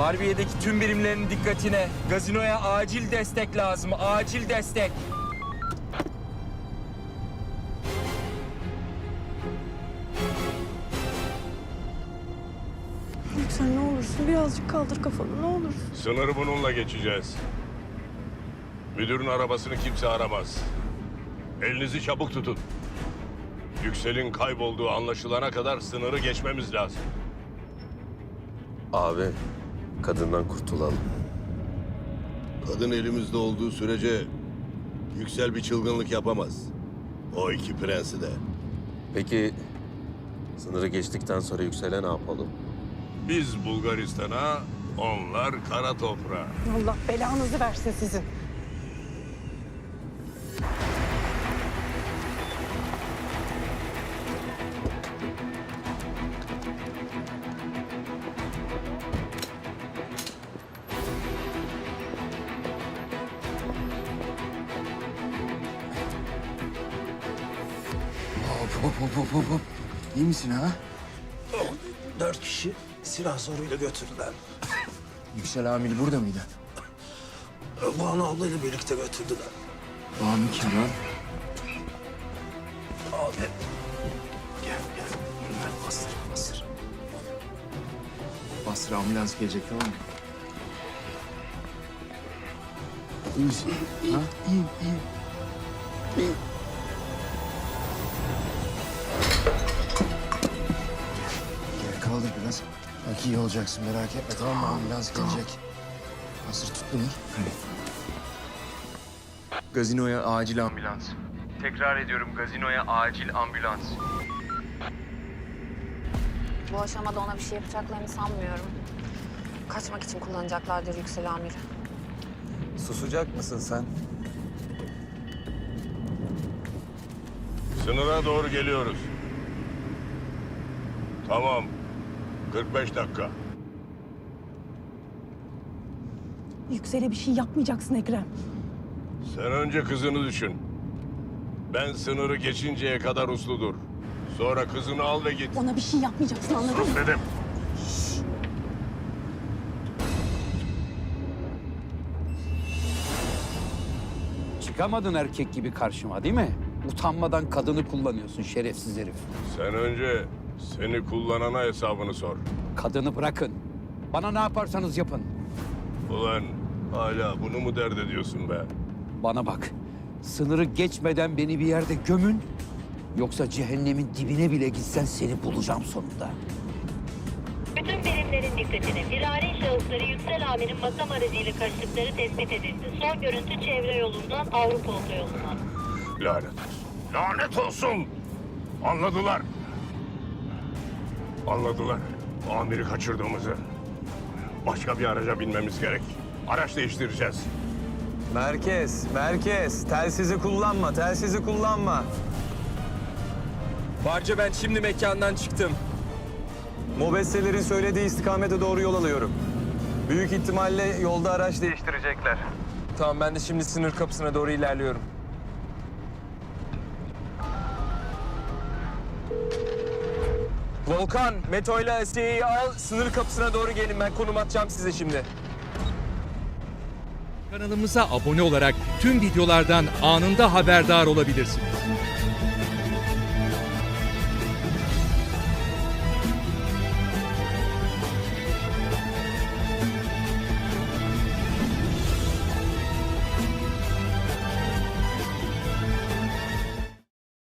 Harbiye'deki tüm birimlerin dikkatine. Gazinoya acil destek lazım. Acil destek. Lütfen ne olursun birazcık kaldır kafanı ne olur. Sınırı bununla geçeceğiz. Müdürün arabasını kimse aramaz. Elinizi çabuk tutun. Yüksel'in kaybolduğu anlaşılana kadar sınırı geçmemiz lazım. Abi, kadından kurtulalım. Kadın elimizde olduğu sürece Yüksel bir çılgınlık yapamaz. O iki prensi de. Peki, sınırı geçtikten sonra yüksele ne yapalım? Biz Bulgaristan'a, onlar kara toprağa. Allah belanızı versin sizin. Hop hop hop hop hop. İyi misin ha? Dört kişi silah zoruyla götürdüler. Yüksel Amil burada mıydı? Banu ablayla birlikte götürdüler. Banu kim lan? Abi. Gel gel. Gel bastır bastır. Basra ambulans gelecek tamam mı? İyi misin? Ha? İyiyim, iyiyim. İyiyim. İyi olacaksın merak etme tamam mı? Ambulans gelecek. Hazır tut bunu. Hadi. Gazinoya acil ambulans. Tekrar ediyorum gazinoya acil ambulans. Bu aşamada ona bir şey yapacaklarını sanmıyorum. Kaçmak için kullanacaklardır Yüksel Amir. Susacak mısın sen? Sınıra doğru geliyoruz. Tamam. 45 dakika. Yüksel'e bir şey yapmayacaksın Ekrem. Sen önce kızını düşün. Ben sınırı geçinceye kadar uslu dur. Sonra kızını al ve git. Ona bir şey yapmayacaksın anladın mı? Sus dedim. Çıkamadın erkek gibi karşıma değil mi? Utanmadan kadını kullanıyorsun şerefsiz herif. Sen önce seni kullanana hesabını sor. Kadını bırakın. Bana ne yaparsanız yapın. Ulan hala bunu mu dert ediyorsun be? Bana bak. Sınırı geçmeden beni bir yerde gömün. Yoksa cehennemin dibine bile gitsen seni bulacağım sonunda. Bütün birimlerin dikkatine firari şahısları Yüksel Amir'in makam aracıyla kaçtıkları tespit edildi. Son görüntü çevre yolundan Avrupa otoyolundan. Lanet olsun. Lanet olsun. Anladılar. Anladılar. Amiri kaçırdığımızı. Başka bir araca binmemiz gerek. Araç değiştireceğiz. Merkez, merkez. Telsizi kullanma, telsizi kullanma. Barca ben şimdi mekandan çıktım. Mobesselerin söylediği istikamete doğru yol alıyorum. Büyük ihtimalle yolda araç değiştirecekler. Tamam ben de şimdi sınır kapısına doğru ilerliyorum. Volkan, Meto ile Asiye'yi al, sınır kapısına doğru gelin. Ben konum atacağım size şimdi. Kanalımıza abone olarak tüm videolardan anında haberdar olabilirsiniz.